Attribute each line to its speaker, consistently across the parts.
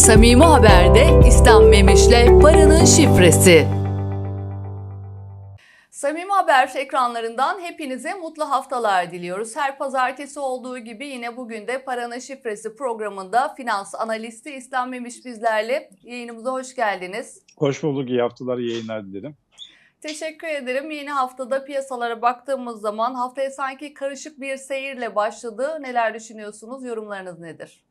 Speaker 1: Samimi Haber'de İslam Memiş'le Paranın Şifresi. Samimi Haber ekranlarından hepinize mutlu haftalar diliyoruz. Her pazartesi olduğu gibi yine bugün de Paranın Şifresi programında finans analisti İslam Memiş bizlerle. Yayınımıza hoş geldiniz.
Speaker 2: Hoş bulduk, iyi haftalar, iyi yayınlar dilerim.
Speaker 1: Teşekkür ederim. Yeni haftada piyasalara baktığımız zaman haftaya sanki karışık bir seyirle başladı. Neler düşünüyorsunuz? Yorumlarınız nedir?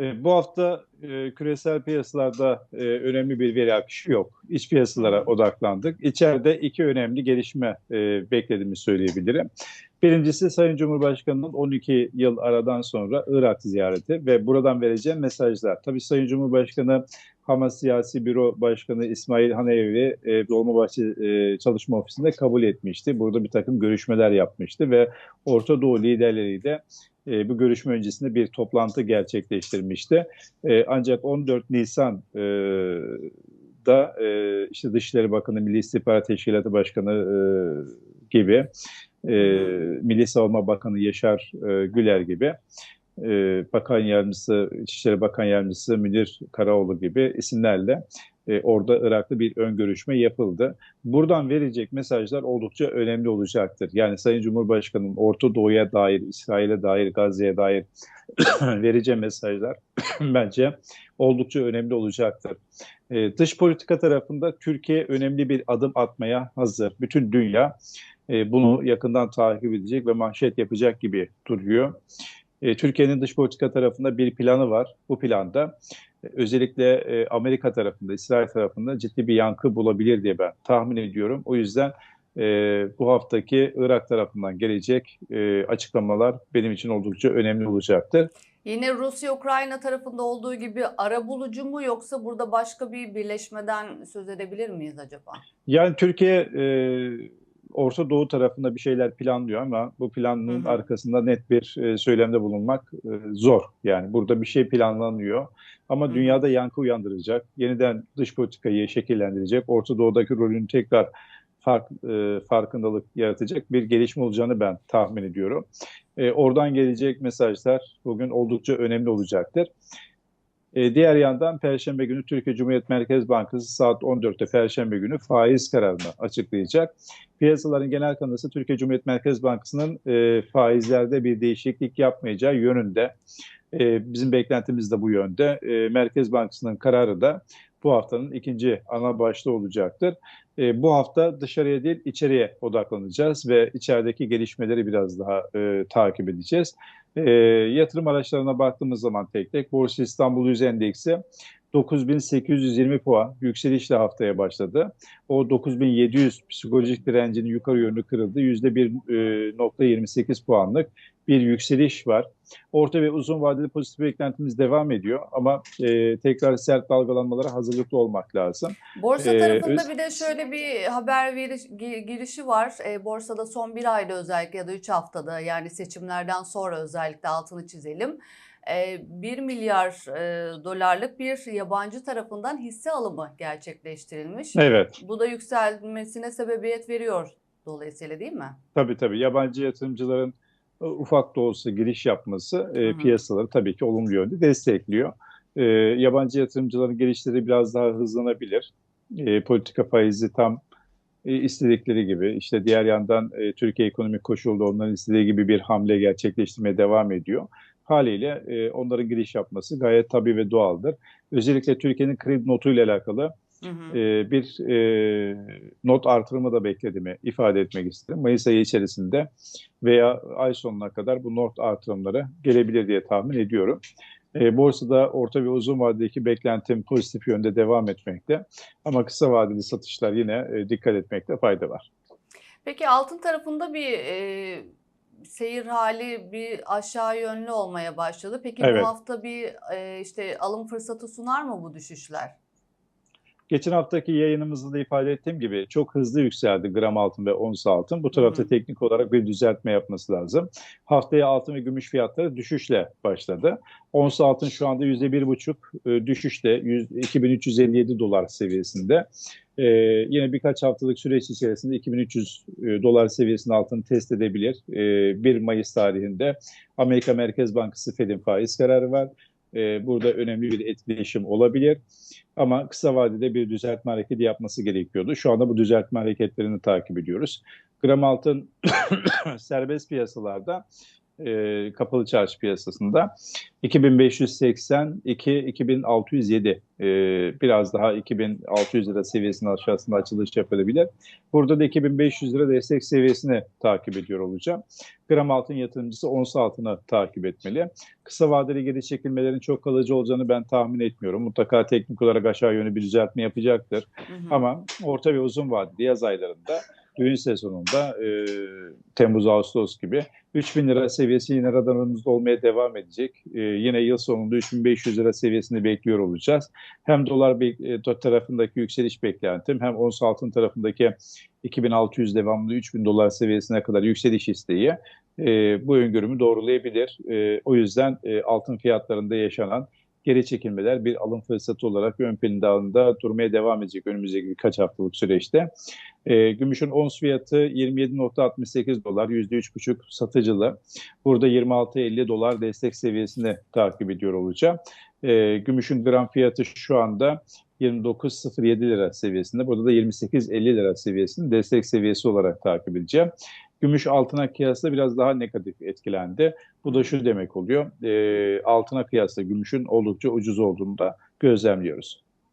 Speaker 2: E, bu hafta e, küresel piyasalarda e, önemli bir veri akışı yok. İç piyasalara odaklandık. İçeride iki önemli gelişme beklediğimi söyleyebilirim. Birincisi Sayın Cumhurbaşkanı'nın 12 yıl aradan sonra Irak ziyareti ve buradan vereceğim mesajlar. Tabii Sayın Cumhurbaşkanı Hamas Siyasi Büro Başkanı İsmail Hanevi e, Dolmabahçe e, Çalışma Ofisi'nde kabul etmişti. Burada bir takım görüşmeler yapmıştı ve Orta Doğu liderleriyle e, bu görüşme öncesinde bir toplantı gerçekleştirmişti. E, ancak 14 Nisan e, da e, işte Dışişleri Bakanı, Milli İstihbarat Teşkilatı Başkanı e, gibi, e, Milli Savunma Bakanı Yaşar e, Güler gibi, e, Bakan Yardımcısı, İçişleri Bakan Yardımcısı Münir Karaoğlu gibi isimlerle e, orada Irak'ta bir ön görüşme yapıldı. Buradan verecek mesajlar oldukça önemli olacaktır. Yani Sayın Cumhurbaşkanı'nın Orta Doğu'ya dair, İsrail'e dair, Gazze'ye dair vereceği mesajlar bence oldukça önemli olacaktır. E, dış politika tarafında Türkiye önemli bir adım atmaya hazır. Bütün dünya e, bunu yakından takip edecek ve manşet yapacak gibi duruyor. E, Türkiye'nin dış politika tarafında bir planı var. Bu planda e, özellikle e, Amerika tarafında, İsrail tarafında ciddi bir yankı bulabilir diye ben tahmin ediyorum. O yüzden e, bu haftaki Irak tarafından gelecek e, açıklamalar benim için oldukça önemli olacaktır.
Speaker 1: Yine Rusya-Ukrayna tarafında olduğu gibi ara bulucu mu yoksa burada başka bir birleşmeden söz edebilir miyiz acaba?
Speaker 2: Yani Türkiye e, Orta Doğu tarafında bir şeyler planlıyor ama bu planın hı hı. arkasında net bir e, söylemde bulunmak e, zor. Yani burada bir şey planlanıyor ama hı dünyada yankı uyandıracak, yeniden dış politikayı şekillendirecek, Orta Doğu'daki rolünü tekrar fark, e, farkındalık yaratacak bir gelişme olacağını ben tahmin ediyorum. E, oradan gelecek mesajlar bugün oldukça önemli olacaktır. E, diğer yandan Perşembe günü Türkiye Cumhuriyet Merkez Bankası saat 14'te Perşembe günü faiz kararını açıklayacak. Piyasaların genel kanısı Türkiye Cumhuriyet Merkez Bankası'nın e, faizlerde bir değişiklik yapmayacağı yönünde. E, bizim beklentimiz de bu yönde. Merkez Bankası'nın kararı da bu haftanın ikinci ana başlığı olacaktır. Bu hafta dışarıya değil içeriye odaklanacağız ve içerideki gelişmeleri biraz daha takip edeceğiz. E, yatırım araçlarına baktığımız zaman tek tek Borsa İstanbul Yüz Endeksi 9820 puan yükselişle haftaya başladı. O 9700 psikolojik direncinin yukarı yönlü kırıldı. %1.28 puanlık bir yükseliş var. Orta ve uzun vadeli pozitif beklentimiz devam ediyor ama e, tekrar sert dalgalanmalara hazırlıklı olmak lazım.
Speaker 1: Borsa tarafında ee, bir de şöyle bir haber veriş, girişi var. E, borsada son bir ayda özellikle ya da 3 haftada yani seçimlerden sonra özellikle altını çizelim. 1 milyar dolarlık bir yabancı tarafından hisse alımı gerçekleştirilmiş.
Speaker 2: Evet.
Speaker 1: Bu da yükselmesine sebebiyet veriyor dolayısıyla değil mi?
Speaker 2: Tabii tabii. Yabancı yatırımcıların ufak da olsa giriş yapması e, piyasaları tabii ki olumlu yönde destekliyor. E, yabancı yatırımcıların gelişleri biraz daha hızlanabilir. E, politika faizi tam e, istedikleri gibi işte diğer yandan e, Türkiye ekonomik koşulda onların istediği gibi bir hamle gerçekleştirmeye devam ediyor. Haliyle e, onların giriş yapması gayet tabii ve doğaldır. Özellikle Türkiye'nin kredi notuyla alakalı Hı hı. E, bir e, not artırımı da beklediğimi ifade etmek istedim. Mayıs ayı içerisinde veya ay sonuna kadar bu not artırımları gelebilir diye tahmin ediyorum. E, borsada orta ve uzun vadedeki beklentim pozitif yönde devam etmekte. Ama kısa vadeli satışlar yine e, dikkat etmekte fayda var.
Speaker 1: Peki altın tarafında bir e, seyir hali bir aşağı yönlü olmaya başladı. Peki evet. bu hafta bir e, işte alım fırsatı sunar mı bu düşüşler?
Speaker 2: Geçen haftaki yayınımızda da ifade ettiğim gibi çok hızlı yükseldi gram altın ve ons altın. Bu tarafta hı teknik olarak bir düzeltme yapması lazım. Haftaya altın ve gümüş fiyatları düşüşle başladı. Ons altın şu anda %1,5 e, düşüşte 100, 2357 dolar seviyesinde. Ee, yine birkaç haftalık süreç içerisinde 2300 e, dolar seviyesinin altını test edebilir. Ee, 1 Mayıs tarihinde Amerika Merkez Bankası Fed'in faiz kararı var. E, burada önemli bir etkileşim olabilir. Ama kısa vadede bir düzeltme hareketi yapması gerekiyordu. Şu anda bu düzeltme hareketlerini takip ediyoruz. Gram altın serbest piyasalarda e, kapalı çarşı piyasasında 2580-2607 e, biraz daha 2600 lira seviyesinin aşağısında açılış yapabilir. Burada da 2500 lira destek seviyesini takip ediyor olacağım. Gram altın yatırımcısı ons altını takip etmeli. Kısa vadeli geri çekilmelerin çok kalıcı olacağını ben tahmin etmiyorum. Mutlaka teknik olarak aşağı yönlü bir düzeltme yapacaktır.
Speaker 1: Hı hı.
Speaker 2: Ama orta ve uzun vadeli yaz aylarında düğün sezonunda e, Temmuz-Ağustos gibi 3000 lira seviyesi yine radarımızda olmaya devam edecek. E, yine yıl sonunda 3500 lira seviyesini bekliyor olacağız. Hem dolar e, tarafındaki yükseliş beklentim hem ons altın tarafındaki 2600 devamlı 3000 dolar seviyesine kadar yükseliş isteği e, bu öngörümü doğrulayabilir. E, o yüzden e, altın fiyatlarında yaşanan geri çekilmeler bir alım fırsatı olarak ön planda durmaya devam edecek önümüzdeki birkaç haftalık süreçte. E, gümüşün ons fiyatı 27.68 dolar, %3,5 satıcılı. Burada 26.50 dolar destek seviyesini takip ediyor olacağım. E, gümüşün gram fiyatı şu anda 29.07 lira seviyesinde. Burada da 28.50 lira seviyesini destek seviyesi olarak takip edeceğim. Gümüş altına kıyasla biraz daha negatif etkilendi. Bu da şu demek oluyor. E, altına kıyasla gümüşün oldukça ucuz olduğunu da gözlemliyoruz.